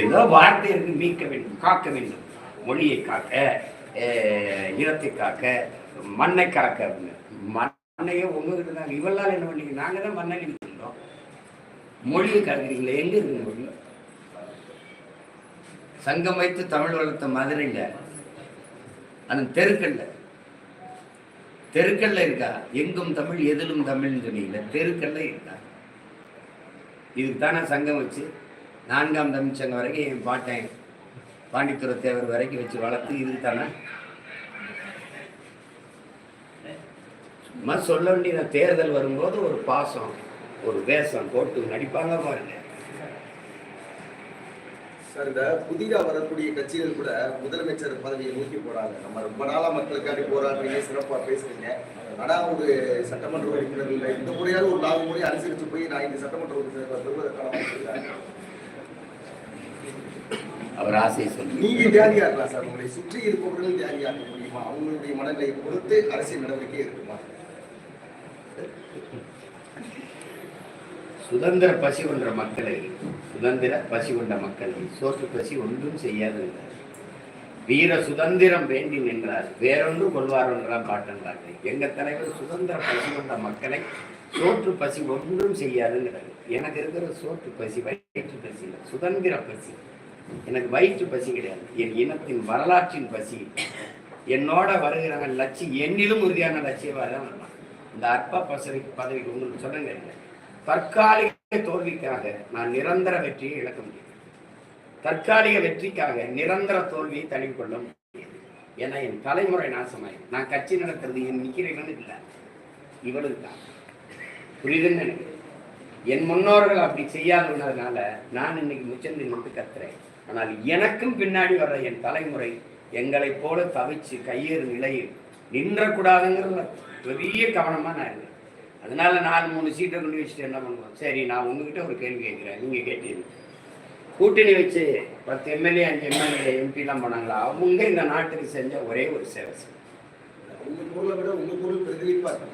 ஏதோ வார்த்தை இருக்கு மீட்க வேண்டும் காக்க வேண்டும். மொழியை காக்க இனத்தை காக்க மண்ணை காக்க அப்படின்னு. மண்ணையே உங்ககிட்ட தான் இவெல்லாம் என்ன பண்ணீங்க? நாங்கள் தான் மண்ணை இருந்தோம். மொழியை காக்கிறீங்களா எங்க இருக்கு மொழி? சங்கம் வைத்து தமிழ் வளர்த்த மதுரையில் அந்த தெருக்கல்ல. தெருக்கல்ல இருக்கா? எங்கும் தமிழ் எதிலும் தமிழ்னு சொன்னீங்களே தெருக்கல்ல இருக்கா? இதுக்கு தானே சங்கம் வச்சு நான்காம் தமிழ்ச்சங்கம் வரைக்கும் என் பாட்டேன் பாண்டித்துறை தேவர் வரைக்கும் வச்சு வளர்த்து இதுக்கு தானே? சும்மா சொல்ல வேண்டிய தேர்தல் வரும்போது ஒரு பாசம் ஒரு வேஷம் போட்டு நடிப்பாங்க பாருங்க. சார் இந்த புதிதாக வரக்கூடிய கட்சிகள் கூட முதலமைச்சர் பதவியை நோக்கி போறாங்க. நம்ம ரொம்ப நாளா மக்களுக்காண்டி போராடுறீங்க சிறப்பாக பேசுறீங்க. ஆனா ஒரு சட்டமன்ற உறுப்பினர் இல்லை. இந்த முறையாவது ஒரு நாலு முறை அனுசரிச்சு போய் நான் இந்த சட்டமன்ற உறுப்பினர் வருவதற்கான அவர் ஆசை சொல்லி நீங்க தியாகியா இருக்கலாம் சார்? உங்களை சுற்றி இருப்பவர்கள் இருக்க முடியுமா? அவங்களுடைய மனநிலையை பொறுத்து அரசியல் நடவடிக்கை இருக்குமா சுதந்திர பசி கொண்ட மக்களை சுதந்திர பசி கொண்ட மக்களை சோற்று பசி ஒன்றும் செய்யாது வீர சுதந்திரம் வேண்டி நின்றார். வேறொன்று கொள்வார் என்றால் பாட்டன்றார்கள் எங்க தலைவர் சுதந்திர பசி கொண்ட மக்களை சோற்று பசி ஒன்றும் செய்யாதுங்கிறாரு எனக்கு இருக்கிற சோற்று பசி வயிற்று பசி இல்லை. சுதந்திர பசி. எனக்கு வயிற்று பசி கிடையாது. என் இனத்தின் வரலாற்றின் பசி. என்னோட வருகிறாங்க லட்சியம் என்னிலும் உறுதியான லட்சியமாக தான் வருவான். இந்த அற்ப பசவி பதவிக்கு உங்களுக்கு சொல்லுங்க தற்காலிக தோல்விக்காக நான் நிரந்தர வெற்றியை இழக்க முடியும். தற்காலிக வெற்றிக்காக நிரந்தர தோல்வியை தழுவிக்கொள்ள முடியாது. ஏன்னா என் தலைமுறை நாசமாயிடும் நான் கட்சி நடத்துறது என் நிக்கிறவனு இல்லை. இவளுக்கு தான். புரியுதுன்னு நினைக்கிறேன். என் முன்னோர்கள் அப்படி செய்யாதுன்னதுனால நான் இன்னைக்கு முச்சந்தின் மட்டும் கத்துறேன். ஆனால் எனக்கும் பின்னாடி வர்ற என் தலைமுறை எங்களைப் போல தவிச்சு கையேறு நிலையில் நின்றக்கூடாதுங்கிறதுல பெரிய கவனமா நான் இருக்கேன் அதனால நாலு மூணு சீட்டை கொண்டு வச்சுட்டு என்ன பண்ணுவோம்? சரி நான் உங்ககிட்ட ஒரு கேள்வி கேட்குறேன். நீங்க கேட்டீங்க. கூட்டணி வச்சு பத்து எம்எல்ஏ அஞ்சு எம்எல்ஏ எம்பிலாம் பண்ணாங்களா அவங்க இந்த நாட்டுக்கு செஞ்ச ஒரே ஒரு சேவை.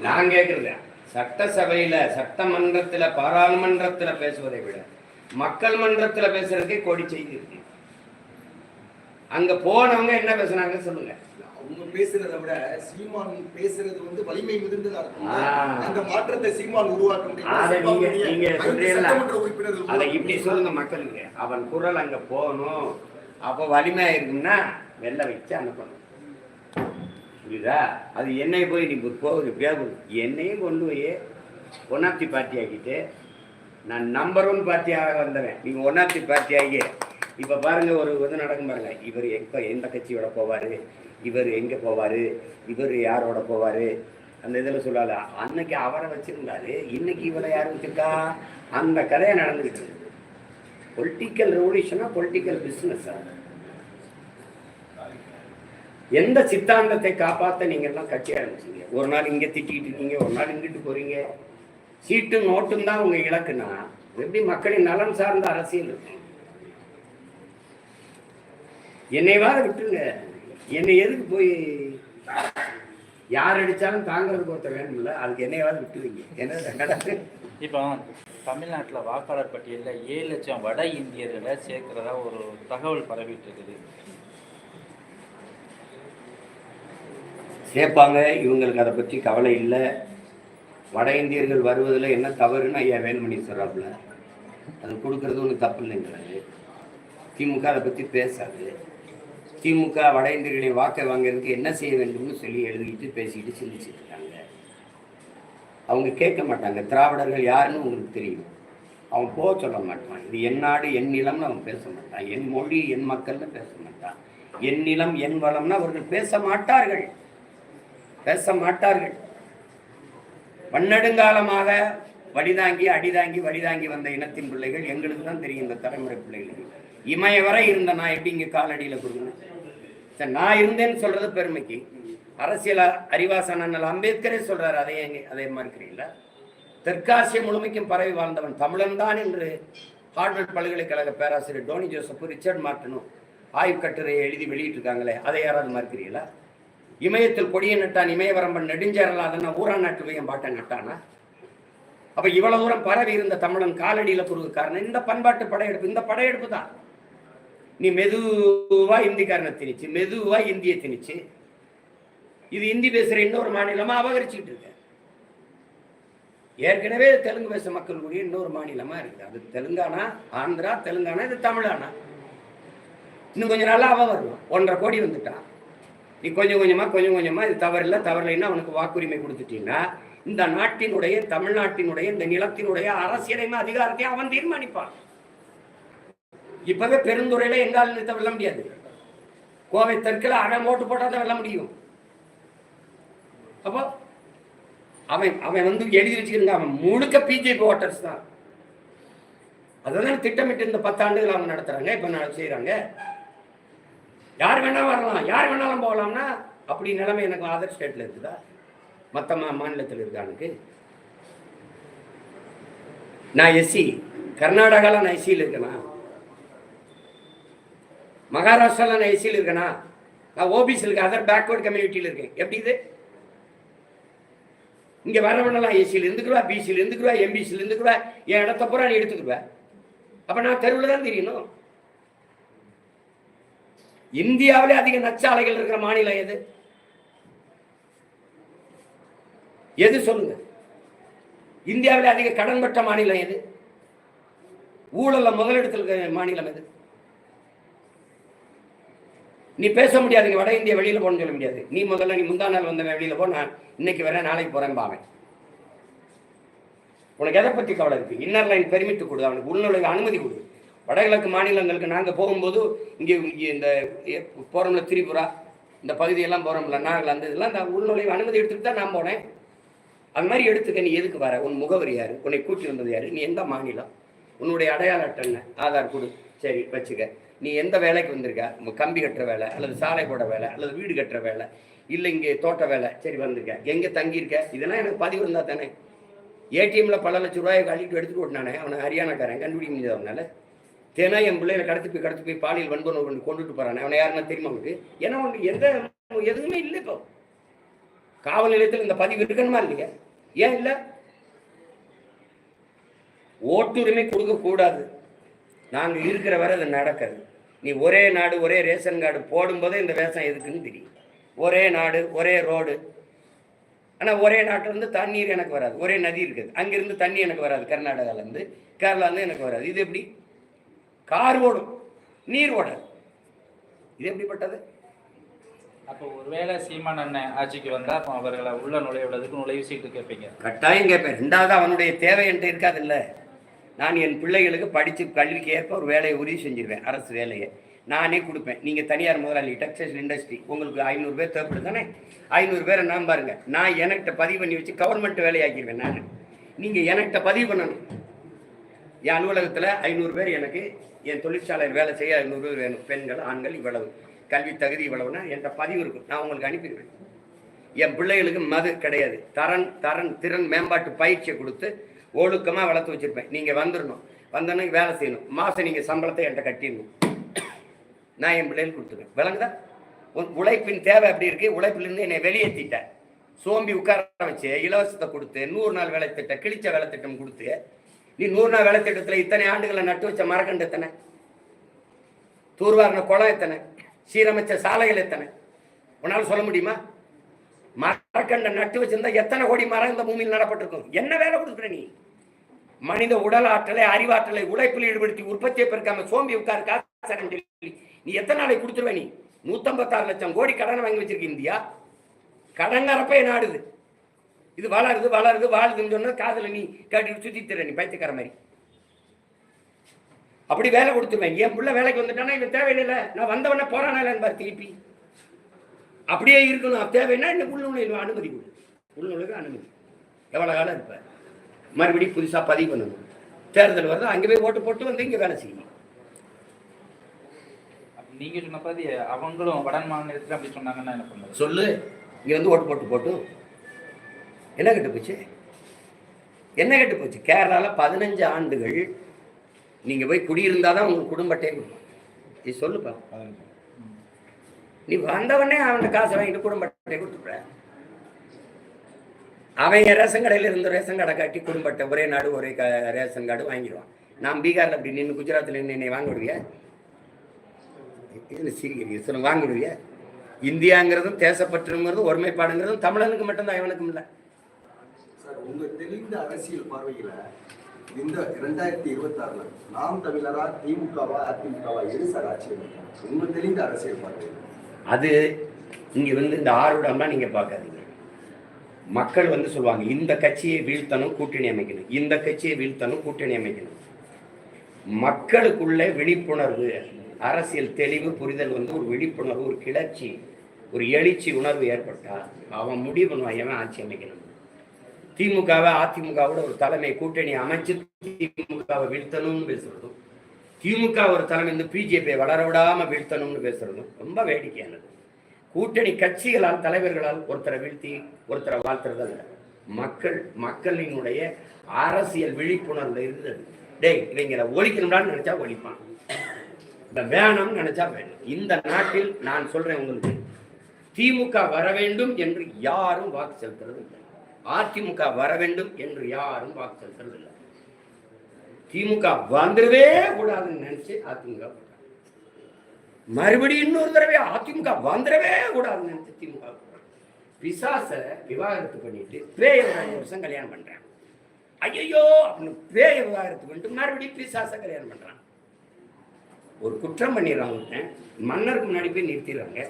நான் கேட்கறது சட்டசபையில சட்டமன்றத்துல பாராளுமன்றத்துல பேசுவதை விட மக்கள் மன்றத்துல பேசுறதுக்கே கோடி செய்தி இருக்கு. அங்க போனவங்க என்ன பேசுனாங்க சொல்லுங்க. அவங்க பேசுறதை விட சீமான் பேசுறது வந்து வலிமை மிகுந்ததா இருக்கும். அந்த மாற்றத்தை சீமான் உருவாக்க அதை இப்படி சொல்லுங்க மக்களுக்கு அவன் குரல் அங்க போகணும். அப்போ வலிமையா இருக்கும்னா வெள்ள வச்சு அனுப்பணும். புரியுதா? அது என்னை போய் நீ போகுது பேகுது என்னையும் கொண்டு போய் ஒன்னாப்தி பார்ட்டி ஆக்கிட்டு நான் நம்பர் ஒன் பார்ட்டியாக வந்தவன். நீங்க ஒன்னாத்தி பார்ட்டி ஆகி இப்போ பாருங்க ஒரு இது நடக்கும் பாருங்க. இவர் எப்போ எந்த கட்சியோட போவார்? இவர் எங்கே போவார்? இவர் யாரோட போவார்? அந்த இதில் சொல்லாத. அன்னைக்கு அவரை வச்சிருந்தாரு. இன்னைக்கு இவரை யார் வச்சிருக்கா? அந்த கதையை நடந்துக்கிட்டு பொலிட்டிக்கல் ரெவல்யூஷனா பொலிட்டிக்கல் பிஸ்னஸ் எந்த சித்தாந்தத்தை காப்பாற்ற நீங்க எல்லாம் கட்சி ஆரம்பிச்சீங்க? ஒரு நாள் இங்க திட்டிட்டு இருக்கீங்க ஒரு நாள் இங்கிட்டு போறீங்க. சீட்டும் நோட்டும் தான் உங்க இலக்குனா எப்படி மக்களின் நலன் சார்ந்த அரசியல்? இருக்கு என்னை வார விட்டுருங்க. என்னை எதுக்கு போய் யார் அடிச்சாலும் தாங்கிறதுக்கு ஒருத்தர் வேணும்ல அதுக்கு என்னையாவது விட்டுருவீங்க. என்ன இப்போ தமிழ்நாட்டில் வாக்காளர் பட்டியலில் ஏழு லட்சம் வட இந்தியர்களை சேர்க்கிறதா ஒரு தகவல் பரவிட்டு இருக்குது சேர்ப்பாங்க. இவங்களுக்கு அதை பற்றி கவலை இல்லை. வட இந்தியர்கள் வருவதில் என்ன தவறுன்னு ஐயா வேலுமணி சொல்கிறாப்புல அது கொடுக்கறது ஒன்றும் தப்பு இல்லைங்கிறாரு. திமுக அதை பற்றி பேசாது. திமுக வட இந்தியர்களை வாக்கை வாங்கிறதுக்கு என்ன செய்ய வேண்டும்னு சொல்லி எழுதிக்கிட்டு பேசிக்கிட்டு சிந்திச்சுட்டு இருக்காங்க. அவங்க கேட்க மாட்டாங்க. திராவிடர்கள் யாருன்னு உங்களுக்கு தெரியும். அவன் போக சொல்ல மாட்டான். இது என் நாடு என் நிலம்னு அவன் பேச மாட்டான். என் மொழி என் மக்கள்னு பேச மாட்டான். என் நிலம் என் வளம்னா அவர்கள் பேச மாட்டார்கள். பேச மாட்டார்கள். பன்னெடுங்காலமாக வடிதாங்கி அடிதாங்கி வடிதாங்கி வந்த இனத்தின் பிள்ளைகள் எங்களுக்கு தான் தெரியும் இந்த தலைமுறை பிள்ளைகளுக்கு இமய வரை இருந்த நான் எப்படி இங்கே காலடியில் கொடுக்கணும்? சரி நான் இருந்தேன்னு சொல்றது பெருமைக்கு. அரசியல் அறிவாசனல் அம்பேத்கரே சொல்கிறார் அதை அதே அதை மறுக்கிறீங்களா தெற்காசிய முழுமைக்கும் பரவி வாழ்ந்தவன் தமிழன் தான் என்று ஹார்வர்ட் பல்கலைக்கழக பேராசிரியர் டோனி ஜோசப் ரிச்சர்ட் மார்ட்டனும் ஆய்வு கட்டுரையை எழுதி வெளியிட்டிருக்காங்களே அதை யாராவது மறுக்கிறீங்களா? இமயத்தில் கொடியை நட்டான் இமயவரம்பன் நெடுஞ்சேரலாதன ஊரா நாட்டு பையன் பாட்டை நட்டானா? அப்ப இவ்வளவு தூரம் பரவி இருந்த தமிழன் காலடியில குறுக்கு இந்த பண்பாட்டு படையெடுப்பு இந்த படையெடுப்பு தான். நீ மெதுவா இந்திக்காரனை திணிச்சு மெதுவா இந்திய திணிச்சு இது இந்தி பேசுற இன்னொரு மாநிலமா அபகரிச்சுக்கிட்டு இருக்க. ஏற்கனவே தெலுங்கு பேச மக்கள் கூடிய இன்னொரு மாநிலமா இருக்குது அது தெலுங்கானா ஆந்திரா தெலுங்கானா இது தமிழானா? இன்னும் கொஞ்சம் நாள்ல அவன் வருவான். ஒன்றரை கோடி வந்துட்டான். நீ கொஞ்சம் கொஞ்சமாக கொஞ்சம் கொஞ்சமாக இது தவறில்லை தவறில்லைன்னா அவனுக்கு வாக்குரிமை கொடுத்துட்டீங்கன்னா இந்த நாட்டினுடைய தமிழ்நாட்டினுடைய இந்த நிலத்தினுடைய அரசியலைமை அதிகாரத்தையும் அவன் தீர்மானிப்பான். இப்பவே பெருந்துறையில எங்கால் நிறுத்த வெல்ல முடியாது. கோவை தெற்கில் அவன் ஓட்டு போட்டால் தான் வெல்ல முடியும். அப்போ அவன் அவன் வந்து எழுதி வச்சுக்கிறங்க அவன் முழுக்க பிஜேபி ஓட்டர்ஸ் தான். அதுதான் திட்டமிட்டு இந்த பத்தாண்டுகள் அவங்க நடத்துறாங்க இப்ப நான் செய்யறாங்க யார் வேணாலும் வரலாம் யார் வேணாலும் போகலாம்னா அப்படி நிலைமை எனக்கு அதர் ஸ்டேட்டில் இருக்குதா? மற்ற மா மாநிலத்தில் இருக்கானுக்கு நான் எஸ்சி கர்நாடகாவில் நான் எஸ்சியில் இருக்கேனா? மகாராஷ்டிராவில் நான் எஸ்சியில் இருக்கேனா? நான் ஓபிசியில் இருக்கேன் அதர் பேக்வர்ட் கம்யூனிட்டியில் இருக்கேன். எப்படி இது? இங்கே வரவனெல்லாம் ஏசியில் இருந்துக்குவா பிசியில் இருந்துக்குவா எம்பிசியில் இருந்துக்குவா என் இடத்த பூரா நீ எடுத்துக்குவேன் அப்போ நான் தெருவில் தான் தெரியணும். இந்தியாவிலே அதிக நச்சாலைகள் இருக்கிற மாநிலம் எது? எது சொல்லுங்க? இந்தியாவிலே அதிக கடன் பெற்ற மாநிலம் எது? ஊழல்ல முதலிடத்தில் இருக்கிற மாநிலம் எது? நீ பேச முடியாதுங்க வட இந்தியா வெளியில் போகணும்னு சொல்ல முடியாது. நீ முதல்ல நீ முந்தா நாள் வந்த வெளியில் போ நான் இன்னைக்கு வரேன் நாளைக்கு போறேன் பாவேன். உனக்கு எதை பற்றி கவலை இருக்கு? இன்னர் லைன் பெருமிட்டு கொடு அவனுக்கு உள்நுழைவு அனுமதி கொடு. வடகிழக்கு மாநிலங்களுக்கு நாங்கள் போகும்போது இங்கே இங்கே இந்த போகிறோம்ல திரிபுரா இந்த பகுதியெல்லாம் போறோம்ல நாகாலாந்து இதெல்லாம் அந்த உள்நுழைவு அனுமதி எடுத்துட்டு தான் நான் போனேன். அது மாதிரி எடுத்துக்க நீ எதுக்கு வர? உன் முகவரி யார்? உன்னை கூட்டி வந்தது யார்? நீ எந்த மாநிலம்? உன்னுடைய அடையாள அட்டை என்ன? ஆதார் கொடு. சரி வச்சுக்க. நீ எந்த வேலைக்கு வந்திருக்க? கம்பி கட்டுற வேலை அல்லது சாலை போட வேலை அல்லது வீடு கட்டுற வேலை இல்லை இங்கே தோட்ட வேலை. சரி வந்திருக்க. எங்கே தங்கியிருக்க? இதெல்லாம் எனக்கு பதிவு இருந்தால் தானே. ஏடிஎம்ல பல லட்சம் ரூபாயை கழிட்டு எடுத்துட்டு ஓட்டினானே. அவனை ஹரியானாக்காரன் கண்டுபிடிக்க முடியாது அவனால தினம் என் பிள்ளைகளை கடத்தி போய் கடத்தி போய் பாலியல் வன்புணர்வு ஒன்று கொண்டுட்டு போறானே. அவனை யாருன்னா தெரியுமா உனக்கு ஏன்னா உனக்கு எந்த எதுவுமே இல்லை இப்போ. காவல் நிலையத்தில் இந்த பதிவு இருக்கணுமா இல்லையா? ஏன் இல்லை? ஓட்டுரிமை கொடுக்க கூடாது. நாங்கள் இருக்கிற வரை அது நடக்காது. நீ ஒரே நாடு ஒரே ரேஷன் கார்டு போடும்போதே இந்த வேஷம் எதுக்குன்னு தெரியும். ஒரே நாடு ஒரே ரோடு. ஆனால் ஒரே நாட்டிலேருந்து தண்ணீர் எனக்கு வராது. ஒரே நதி இருக்குது. அங்கேருந்து தண்ணி எனக்கு வராது. கர்நாடகாவிலேருந்து கேரளாலேருந்து எனக்கு வராது. இது எப்படி? கார் ஓடும் நீர் ஓடாது. இது எப்படிப்பட்டது? அப்போ ஒருவேளை சீமான் அண்ணன் ஆட்சிக்கு வந்தா அப்போ அவர்களை உள்ள நுழைவிடுறதுக்கு நுழைவு சீட்டு கேட்பீங்க. கட்டாயம் கேட்பேன். ரெண்டாவது அவனுடைய தேவை என்கிட்ட இருக்காதுல்ல. நான் என் பிள்ளைகளுக்கு படித்து கல்விக்கு ஏற்ப ஒரு வேலையை உறுதி செஞ்சிருவேன் அரசு வேலையை. நானே கொடுப்பேன். நீங்கள் தனியார் முதலாளி டெக்ஸ்டைல் இண்டஸ்ட்ரி உங்களுக்கு ஐநூறு பேர் தேவைப்படுது தானே? ஐநூறு பேரை நான் பாருங்க. நான் எனக்கிட்ட பதிவு பண்ணி வச்சு கவர்மெண்ட் வேலையாக்கிடுவேன் நான். நீங்கள் எனக்கிட்ட பதிவு பண்ணணும். என் அலுவலகத்தில் ஐநூறு பேர் எனக்கு என் தொழிற்சாலையில் வேலை செய்ய ஐநூறு பேர் வேணும். பெண்கள் ஆண்கள் இவ்வளவு. கல்வி தகுதி இவ்வளவுனா என்கிட்ட பதிவு இருக்கும். நான் உங்களுக்கு அனுப்பிடுவேன். என் பிள்ளைகளுக்கு மது கிடையாது. தரன் தரன் திறன் மேம்பாட்டு பயிற்சியை கொடுத்து ஒழுக்கமாக வளர்த்து வச்சிருப்பேன். நீங்கள் வந்துடணும் வந்தோன்னே வேலை செய்யணும். மாதம் நீங்கள் சம்பளத்தை என்கிட்ட கட்டிடணும். நான் என் பிள்ளைகளுக்கு கொடுத்துருவேன். விளங்குதா? உன் உழைப்பின் தேவை அப்படி இருக்கு. உழைப்பிலிருந்து என்னை வெளியேற்றிட்டேன் சோம்பி உட்கார வச்சு இலவசத்தை கொடுத்து நூறு நாள் வேலை திட்டம் கிழிச்ச வேலை திட்டம் கொடுத்து நீ நூறு நாள் வேலை திட்டத்தில் இத்தனை ஆண்டுகளை நட்டு வச்ச மரக்கண்டு எத்தனை? தூர்வாரின குளம் எத்தனை? சீரமைச்ச சாலைகள் எத்தனை? உன்னால் சொல்ல முடியுமா? மரக்கண்டை நட்டு வச்சிருந்தா எத்தனை கோடி மரம் இந்த பூமியில் நடப்பட்டிருக்கும்? என்ன வேலை கொடுக்குற நீ? மனித உடல் ஆற்றலை அறிவாற்றலை உழைப்பில் ஈடுபடுத்தி உற்பத்தியை பெருக்காம சோம்பி உட்கார் காசரன் சொல்லி. நீ எத்தனை நாளைக்கு கொடுத்துருவ நீ? நூத்தம்பத்தாறு லட்சம் கோடி கடனை வாங்கி வச்சிருக்க இந்தியா. கடன் நாடுது. இது வளருது வளருது வாழுதுன்னு சொன்னா காதுல நீ கேட்டுட்டு சுத்தி தர நீ பைத்தியக்கார மாதிரி. அப்படி வேலை கொடுத்துருவேன். என் புள்ள வேலைக்கு வந்துட்டானா இவன் தேவையில்லை நான் வந்தவன போறானா பார் திருப்பி. அப்படியே இருக்கணும். தேவைன்னா இந்த உள்நுழைவு அனுமதி கொடு. உள்நுழைவு அனுமதி. எவ்வளோ காலம் இருப்ப? மறுபடியும் புதுசாக பதிவு பண்ணணும். தேர்தல் வருது. அங்கே போய் ஓட்டு போட்டு வந்து இங்கே வேலை செய்யணும். நீங்க சொன்ன அவங்களும் வட மாநிலத்துல அப்படி சொன்னாங்கன்னா என்ன பண்ணுறது? சொல்லு. இங்கே வந்து ஓட்டு போட்டு போட்டு என்ன கெட்டு போச்சு? என்ன கெட்டு போச்சு? கேரளாவில் பதினஞ்சு ஆண்டுகள் நீங்கள் போய் குடியிருந்தால் தான் உங்கள் குடும்பத்தையே கொடுக்கும் நீ சொல்லுப்பா. நீ வந்தவனே அவன் காசை வாங்கிட்டு குடும்பத்தை கொடுத்துடுற. அவன் ரேஷன் கடையில் இருந்த ரேஷன் கடை காட்டி குடும்பத்தை ஒரே நாடு ஒரே க ரேஷன் கார்டு வாங்கிடுவான். நான் பீகாரில் அப்படி நின்று குஜராத்தில் நின்று என்னை வாங்க விடுவியா இதில் சிரிக்கிறீங்க சொல்லுங்க வாங்கிடுவியா இந்தியாங்கிறதும் தேசப்பற்றுங்கிறதும் ஒருமைப்பாடுங்கிறதும் தமிழனுக்கு மட்டும்தான் இவனுக்கும் இல்லை. உங்க தெளிந்த அரசியல் பார்வையில இந்த இரண்டாயிரத்தி இருபத்தி ஆறுல நாம் தமிழரா திமுகவா அதிமுகவா எது சார் ஆட்சி உங்க தெளிந்த அரசியல் பார்வை அது இங்கே வந்து இந்த ஆர்வடம்லாம் நீங்கள் பார்க்காதீங்க. மக்கள் வந்து சொல்லுவாங்க இந்த கட்சியை வீழ்த்தணும் கூட்டணி அமைக்கணும். இந்த கட்சியை வீழ்த்தணும் கூட்டணி அமைக்கணும். மக்களுக்குள்ள விழிப்புணர்வு அரசியல் தெளிவு புரிதல் வந்து ஒரு விழிப்புணர்வு ஒரு கிளர்ச்சி ஒரு எழுச்சி உணர்வு ஏற்பட்டால் அவன் முடிவு பண்ணுவான் ஆட்சி அமைக்கணும். திமுகவை அதிமுகவோட ஒரு தலைமை கூட்டணி அமைச்சு திமுகவை வீழ்த்தணும்னு பேசுறதும் திமுக ஒரு தலைமை இந்த பிஜேபியை வளர விடாம வீழ்த்தணும்னு பேசுறதும் ரொம்ப வேடிக்கையானது. கூட்டணி கட்சிகளால் தலைவர்களால் ஒருத்தரை வீழ்த்தி ஒருத்தரை வாழ்த்துறது அல்ல மக்கள் மக்களினுடைய அரசியல் விழிப்புணர்வு இருந்தது. டேய் இவங்களை ஒழிக்கணும்டான்னு நினைச்சா ஒழிப்பான். இந்த வேணும்னு நினைச்சா வேணும். இந்த நாட்டில் நான் சொல்றேன் உங்களுக்கு திமுக வர வேண்டும் என்று யாரும் வாக்கு செலுத்துறது இல்லை. அதிமுக வர வேண்டும் என்று யாரும் வாக்கு செலுத்துறது திமுக வந்துடவே கூடாதுன்னு நினைச்சு அதிமுக போட்டாங்க. மறுபடியும் இன்னொரு தடவை அதிமுக வந்துடவே கூடாதுன்னு நினைச்சு திமுக பிசாச விவாகரத்து பண்ணிட்டு பேய வருஷம் கல்யாணம் பண்றேன் ஐயோ அப்படின்னு பேய விவாகரத்து பண்ணிட்டு மறுபடியும் பிசாச கல்யாணம் பண்றான் ஒரு குற்றம் பண்ணிடுறாங்க மன்னருக்கு முன்னாடி போய் நிறுத்திடுறாங்க.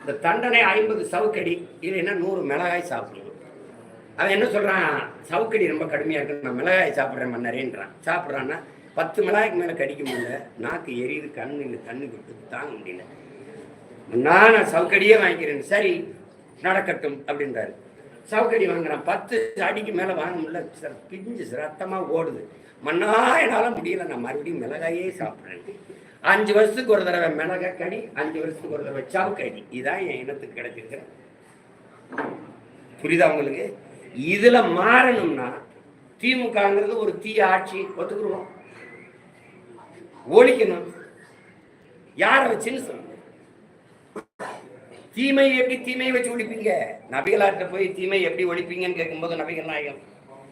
இந்த தண்டனை ஐம்பது சவுக்கடி இல்லைன்னா நூறு மிளகாய் சாப்பிடுவோம் அவன் என்ன சொல்கிறான் சவுக்கடி ரொம்ப கடுமையாக இருக்கு. நான் மிளகாய் சாப்பிட்றேன் மன்னரேன்றான். சாப்பிட்றான்னா பத்து மிளகாய்க்கு மேலே கடிக்க முடியல நாக்கு எரியுது கண்ணு இல்லை தண்ணி கொடுத்து தாங்க முடியல. நான் நான் சவுக்கடியே வாங்கிக்கிறேன். சரி நடக்கட்டும் அப்படின்றாரு. சவுக்கடி வாங்குறான். பத்து அடிக்கு மேலே வாங்க முடியல. சார் பிஞ்சு ரத்தமாக ஓடுது. மண்ணா என்னால் முடியல. நான் மறுபடியும் மிளகாயே சாப்பிட்றேன். அஞ்சு வருஷத்துக்கு ஒரு தடவை மிளகாய் கடி அஞ்சு வருஷத்துக்கு ஒரு தடவை சவுக்கடி. இதான் என் இனத்துக்கு கிடைச்சிருக்கிறேன் புரியுதா உங்களுக்கு? இதுல மாறணும்னா திமுகங்கிறது ஒரு தீய ஆட்சி ஒத்துக்குருவோம். ஒழிக்கணும். யாரை வச்சுன்னு சொல்லுங்க தீமை எப்படி தீமையை வச்சு ஒழிப்பீங்க? நபிகளாட்ட போய் தீமை எப்படி ஒழிப்பீங்கன்னு கேட்கும்போது நபிகள் நாயகம்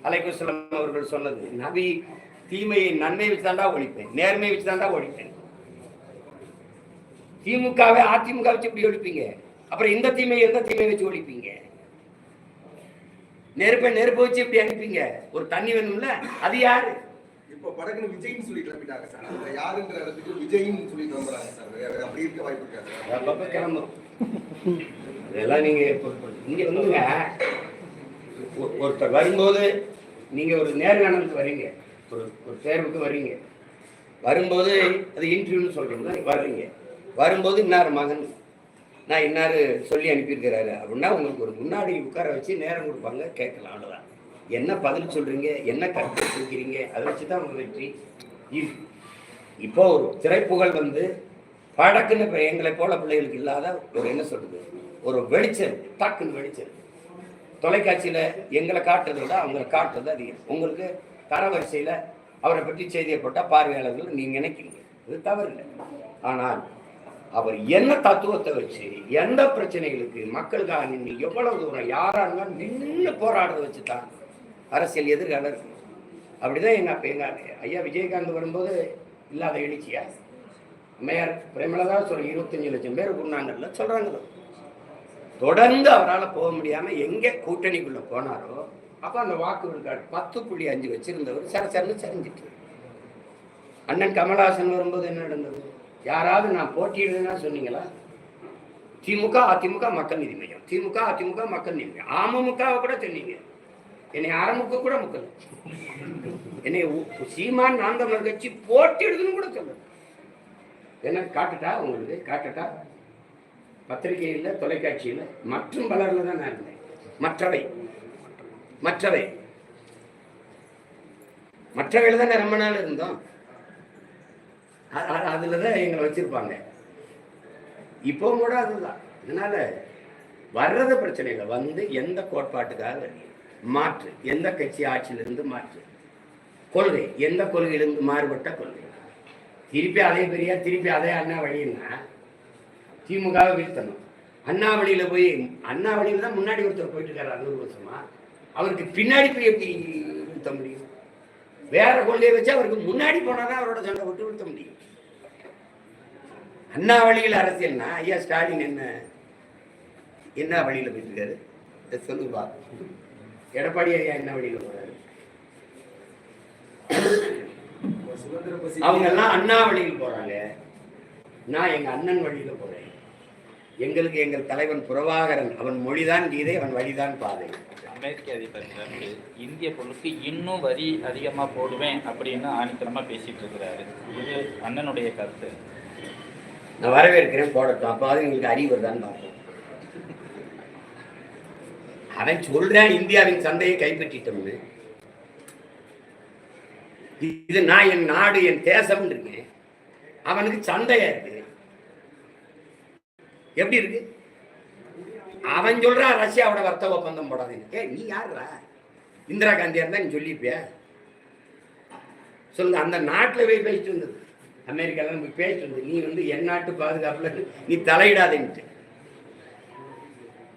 அலைகுசலம் அவர்கள் சொன்னது நபி தீமையை நன்மை வச்சு தாண்டா ஒழிப்பேன் நேர்மை வச்சு தாண்டா ஒழிப்பேன். திமுகவை அதிமுக வச்சு இப்படி ஒழிப்பீங்க? அப்புறம் இந்த தீமையை எந்த தீமை வச்சு ஒழிப்பீங்க? நெருப்பை நெருப்பு வச்சு இப்படி அனுப்பீங்க. ஒரு தண்ணி வேணும்ல? அது யாரு? இப்போ படகுன்னு விஜய்னு சொல்லி கிளம்பிட்டாங்க சார். அதுல யாருங்கிற இடத்துக்கு விஜய்னு சொல்லி கிளம்புறாங்க சார். அப்படி இருக்க வாய்ப்பு இருக்காது சார்? அப்பப்ப கிளம்பும் இதெல்லாம் நீங்க இங்க வந்துங்க ஒருத்தர் வரும்போது நீங்க ஒரு நேர்காணலுக்கு வர்றீங்க ஒரு ஒரு தேர்வுக்கு வர்றீங்க வரும்போது அது இன்டர்வியூன்னு சொல்றோம்ல வர்றீங்க. வரும்போது இன்னார் மகன்? நான் இன்னார் சொல்லி அனுப்பியிருக்கிறாரு அப்படின்னா உங்களுக்கு ஒரு முன்னாடி உட்கார வச்சு நேரம் கொடுப்பாங்க கேட்கலாம் அவ்வளோதான் என்ன பதில் சொல்கிறீங்க என்ன கருத்து கொடுக்குறீங்க அதை வச்சு தான் உங்கள் வெற்றி இப்போ ஒரு திரைப்புகழ் வந்து படக்குன்னு இப்போ எங்களை போல பிள்ளைகளுக்கு இல்லாத ஒரு என்ன சொல்றது ஒரு வெளிச்சம் டக்குன்னு வெளிச்சல் தொலைக்காட்சியில் எங்களை காட்டுறதை விட அவங்களை காட்டுறது அதிகம். உங்களுக்கு தரவரிசையில் அவரை பற்றி செய்தியை போட்டால் பார்வையாளர்கள் நீங்கள் நினைக்கிறீங்க. இது தவறு இல்லை. ஆனால் அவர் என்ன தத்துவத்தை வச்சு எந்த பிரச்சனைகளுக்கு மக்களுக்காக நின்று எவ்வளவு தூரம் யாரா இருந்தாலும் நின்று போராடுறத வச்சு தான் அரசியல் எதிர்காலம் இருக்கு. அப்படிதான் என்ன அப்ப எங்க ஐயா விஜயகாந்த் வரும்போது இல்லாத எழுச்சியா? அம்மையார் பிரேமலதா சொல்ற இருபத்தஞ்சு லட்சம் பேர் குருநாங்கல்ல சொல்றாங்களோ? தொடர்ந்து அவரால் போக முடியாம எங்கே கூட்டணிக்குள்ள போனாரோ அப்போ அந்த வாக்கு விழுக்காடு பத்து புள்ளி அஞ்சு வச்சிருந்தவர் சர சரன்னு சரிஞ்சிட்டு அண்ணன் கமலஹாசன் வரும்போது என்ன நடந்தது? யாராவது நான் போட்டியிடுறேன்னா சொன்னீங்களா? திமுக அதிமுக மக்கள் நீதி மையம் திமுக அதிமுக மக்கள் நீதி மையம் அமமுகவை கூட சொன்னீங்க. என்னை அரமுக கூட மக்கள் என்னை உ- சீமான் நான் கட்சி போட்டியிடுதுன்னு கூட சொல்லுங்க என்ன காட்டுட்டா உங்களுக்கு? காட்டுட்டா? பத்திரிகையில் தொலைக்காட்சியில்? மற்றும் பலரில் தான் நான் இருந்தேன். மற்றவை. மற்றவை. மற்றவையில் தான் ரொம்ப நாள் இருந்தோம். அதில் தான் எங்களை வச்சுருப்பாங்க. இப்போவும் கூட அதுதான். இதனால் வர்றது பிரச்சனை இல்லை வந்து எந்த கோட்பாட்டுக்காக மாற்று. எந்த கட்சி ஆட்சியிலிருந்து மாற்று? கொள்கை. எந்த கொள்கையிலிருந்து மாறுபட்ட கொள்கை? திருப்பி அதே பெரிய திருப்பி அதே அண்ணா வழின்னா திமுகவை வீழ்த்தணும். அண்ணாவணியில் போய் அண்ணாவணியில் தான் முன்னாடி ஒருத்தர் போயிட்டு இருக்காரு அறுபது வருஷமா. அவருக்கு பின்னாடி போய் எப்படி வீழ்த்த முடியும்? வேற கொள்கையை வச்சு அவருக்கு முன்னாடி போனால் தான் அவரோட சண்டை விட்டு வீழ்த்த முடியும். அண்ணா வழியில் அரசியல்னா ஐயா ஸ்டாலின் என்ன என்ன வழியில் போயிட்டு இருக்காரு இதை எடப்பாடி ஐயா என்ன வழியில் போறாரு? அவங்க எல்லாம் அண்ணா வழியில் போறாங்க. நான் எங்க அண்ணன் வழியில போறேன். எங்களுக்கு எங்கள் தலைவன் புறவாகரன் அவன் மொழிதான் கீதை அவன் வழிதான் பாதை. அமெரிக்க அதிபர் ட்ரம்ப் இந்திய பொருளுக்கு இன்னும் வரி அதிகமாக போடுவேன் அப்படின்னு ஆணித்தனமாக பேசிட்டு இருக்கிறாரு. இது அண்ணனுடைய கருத்து. நான் வரவேற்கிறேன் போடட்டும். அப்போ அது எங்களுக்கு அறிவு வருதான்னு பார்ப்போம். அவன் சொல்றேன் இந்தியாவின் சந்தையை கைப்பற்றிட்டோம்னு. இது நான் என் நாடு என் தேசம் இருக்கேன். அவனுக்கு சந்தையா இருக்கு. எப்படி இருக்கு? அவன் சொல்றான் ரஷ்யாவோட வர்த்தக ஒப்பந்தம் போடாதீங்க ஏ நீ யாருடா? இந்திரா காந்தியா இருந்தா நீ சொல்லிப்பியா சொல்லுங்க அந்த நாட்டில் போய் பேசிட்டு வந்தது. அமெரிக்காவில் நம்ம பேசிட்டு நீ வந்து என் நாட்டு பாதுகாப்புல நீ தலையிடாதேன்ட்டு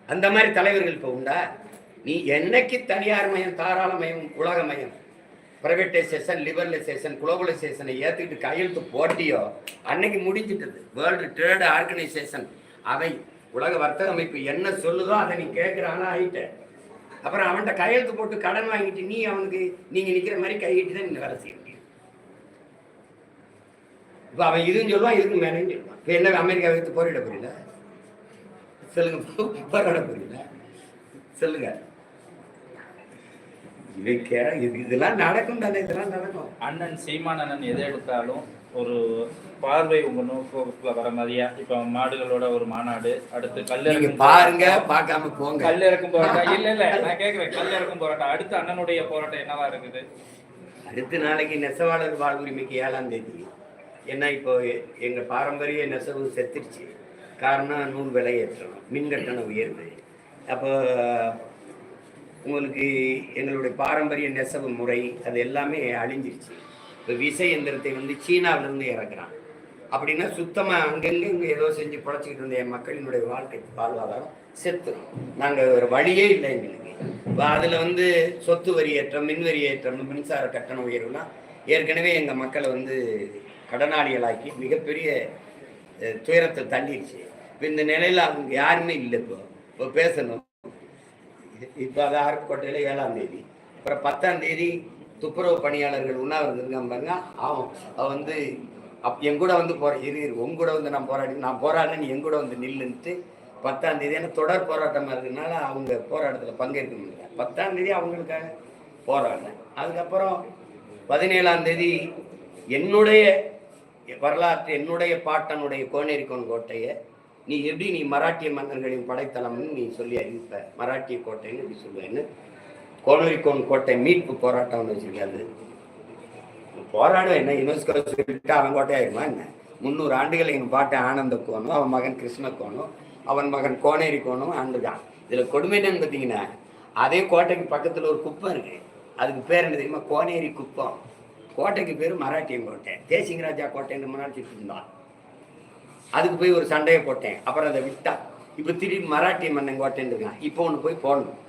அந்த மாதிரி தலைவர்கள் இப்போ உண்டா? நீ என்னைக்கு தனியார் மயம் தாராளமயம் உலகமயம் பிரைவேட்டைசேஷன் லிபரலைசேஷன் குளோபலைசேஷனை ஏற்றுக்கிட்டு கையெழுத்து போட்டியோ அன்னைக்கு முடிஞ்சிட்டது. வேர்ல்டு ட்ரேடு ஆர்கனைசேஷன் அவை உலக வர்த்தக அமைப்பு என்ன சொல்லுதோ அதை நீ கேட்குறானா ஆயிட்ட. அப்புறம் அவன்கிட்ட கையெழுத்து போட்டு கடன் வாங்கிட்டு நீ அவனுக்கு நீங்கள் நிற்கிற மாதிரி கையிட்டு தான் நீங்கள் வேலை செய்ய முடியும். இப்போ அவன் இதுன்னு சொல்லுவான் இதுக்கு மேலேயும் சொல்லுவான். இப்போ என்ன அமெரிக்கா வைத்து போரிட புரியல சொல்லுங்க போராட புரியல சொல்லுங்க. இதெல்லாம் நடக்கும் தானே இதெல்லாம் நடக்கும். அண்ணன் சீமான் அண்ணன் எதை எடுத்தாலும் ஒரு பார்வை உங்க நோக்கத்துல வர மாதிரியா? இப்ப மாடுகளோட ஒரு மாநாடு அடுத்து கல்லிறக்கும் பாருங்க பார்க்காம போங்க. கல்லிறக்கும் போராட்டம். இல்ல இல்ல நான் கேக்குறேன் கல்லிறக்கும் போராட்டம். அடுத்து அண்ணனுடைய போராட்டம் என்னவா இருக்குது? அடுத்த நாளைக்கு நெசவாளர் வாழ்வுரிமைக்கு ஏழாம் தேதி. ஏன்னா இப்போ எங்கள் பாரம்பரிய நெசவு செத்துருச்சு. காரணம் நூல் விலையேற்றணும் மின் கட்டண உயர்வு. அப்போ உங்களுக்கு எங்களுடைய பாரம்பரிய நெசவு முறை அது எல்லாமே அழிஞ்சிருச்சு. இப்போ விசை எந்திரத்தை வந்து சீனாவிலிருந்து இறக்குறான். அப்படின்னா சுத்தமாக அங்கங்கே இங்கே ஏதோ செஞ்சு பிழைச்சிக்கிட்டு இருந்த என் மக்களினுடைய வாழ்க்கை வாழ்வாதாரம் செத்துரும். நாங்கள் ஒரு வழியே இல்லை எங்களுக்கு. இப்போ அதில் வந்து சொத்து வரி ஏற்றம் மின் வரி ஏற்றம் மின்சார கட்டண உயர்வுலாம் ஏற்கனவே எங்கள் மக்களை வந்து கடனாளிகளாக்கி மிகப்பெரிய துயரத்தை தள்ளிடுச்சு இப்போ இந்த நிலையில் அவங்க யாருமே இல்லை இப்போ. இப்போ பேசணும். இப்போ அது அருப்புக்கோட்டையில் ஏழாம் தேதி. அப்புறம் பத்தாம் தேதி துப்புரவு பணியாளர்கள் உண்ணாவிரதம் இருக்காங்க பாருங்க. அவன் அவன் வந்து அப் என் கூட வந்து போற இரு இரு, கூட வந்து நான் போராடி நான் போராடினேன் என் கூட வந்து நில்லுன்ட்டு பத்தாம் தேதி ஏன்னா தொடர் போராட்டமாக இருக்கிறதுனால அவங்க போராட்டத்தில் பங்கேற்க முடியல. பத்தாம் தேதி அவங்களுக்காக போராடினேன் அதுக்கப்புறம் பதினேழாம் தேதி என்னுடைய வரலாற்று என்னுடைய பாட்டனுடைய கோனேரிக்கோன் கோட்டையை நீ எப்படி நீ மராட்டிய மன்னர்களின் படைத்தளம்னு நீ சொல்லி அறிவிப்ப? மராட்டிய கோட்டைன்னு இப்படி சொல்லுவேன்னு. கோனேரிக்கோன் கோட்டை மீட்பு போராட்டம்னு வச்சிருக்காது போராடும் என்ன? யுனெஸ்கோ சொல்லிட்டு அவன் கோட்டையாயிருமா என்ன? முந்நூறு ஆண்டுகள் எங்கள் பாட்டை ஆனந்த கோணும் அவன் மகன் கிருஷ்ண கோணும் அவன் மகன் கோனேரி கோணும் ஆண்டுதான். இதில் கொடுமை என்னன்னு பார்த்தீங்கன்னா அதே கோட்டைக்கு பக்கத்தில் ஒரு குப்பம் இருக்கு. அதுக்கு பேர் என்ன தெரியுமா? கோனேரி குப்பம். கோட்டைக்கு பேர் மராட்டியன் கோட்டை. தேசிங்கராஜா கோட்டைன்னு முன்னாடி இருந்தான். அதுக்கு போய் ஒரு சண்டையை போட்டேன். அப்புறம் அதை விட்டான் இப்போ திடீர்னு மராட்டிய மன்னன் கோட்டைன்னு இருக்கான். இப்போ ஒன்று போய் போடணும்.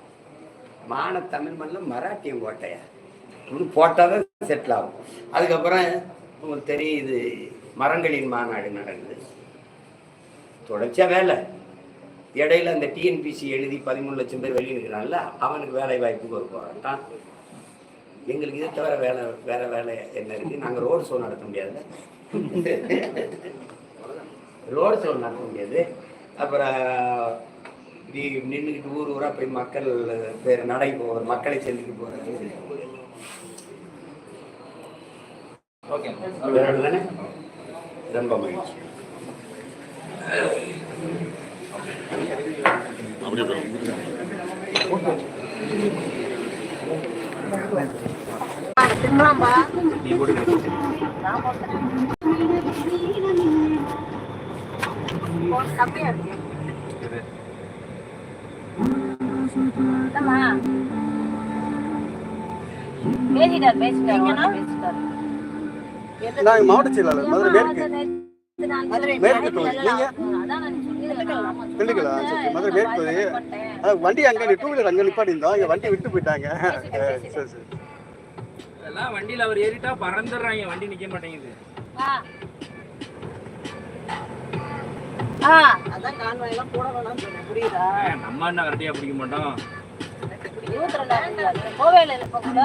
மான தமிழ் மண்ணில் மராட்டியம் கோட்டையா? ஒன்று போட்டால் தான் செட்டில் ஆகும். அதுக்கப்புறம் உங்களுக்கு தெரியும் இது மரங்களின் மாநாடு நடந்தது. தொடர்ச்சியா வேலை. இடையில அந்த டிஎன்பிசி எழுதி பதிமூணு லட்சம் பேர் வெளியே இருக்கிறான்ல அவனுக்கு வேலை வாய்ப்புக்கு ஒரு போராட்டம் எங்களுக்கு இதை தவிர வேலை வேற வேலை என்ன இருக்கு? நாங்கள் ரோடு ஷோ நடத்த முடியாது. ரோடு ஷோ நடத்த முடியாது. அப்புறம் இப்படி நின்றுக்கிட்டு ஊர் ஊராக போய் மக்கள் பேர் நடை போகிற மக்களை செல்லிட்டு போகிறது ஓகே தானே? ரொம்ப மகிழ்ச்சி. நீ நான் மாவட்ட செயலாளர் மதுரை மேற்கு மேற்கு தொகுதி. நீங்க? திண்டுக்கலா? மதுரை மேற்கு தொகுதி. வண்டி அங்க டூ வீலர் அங்க நிப்பாட்டி இருந்தோம் இங்க வண்டி விட்டு போயிட்டாங்க. சரி சரி அதெல்லாம் வண்டியில அவர் ஏறிட்டா பறந்துடுறாங்க வண்டி நிக்க மாட்டேங்குது. ஆ. ஆ அதான் கான்வாய் எல்லாம் போட வேணாம்னு சொன்னேன். புரியுதா? நம்ம என்ன கரெக்டாக பிடிக்க மாட்டோம். இருபத்தி ரெண்டாயிரம் கோவையில இருப்ப கூட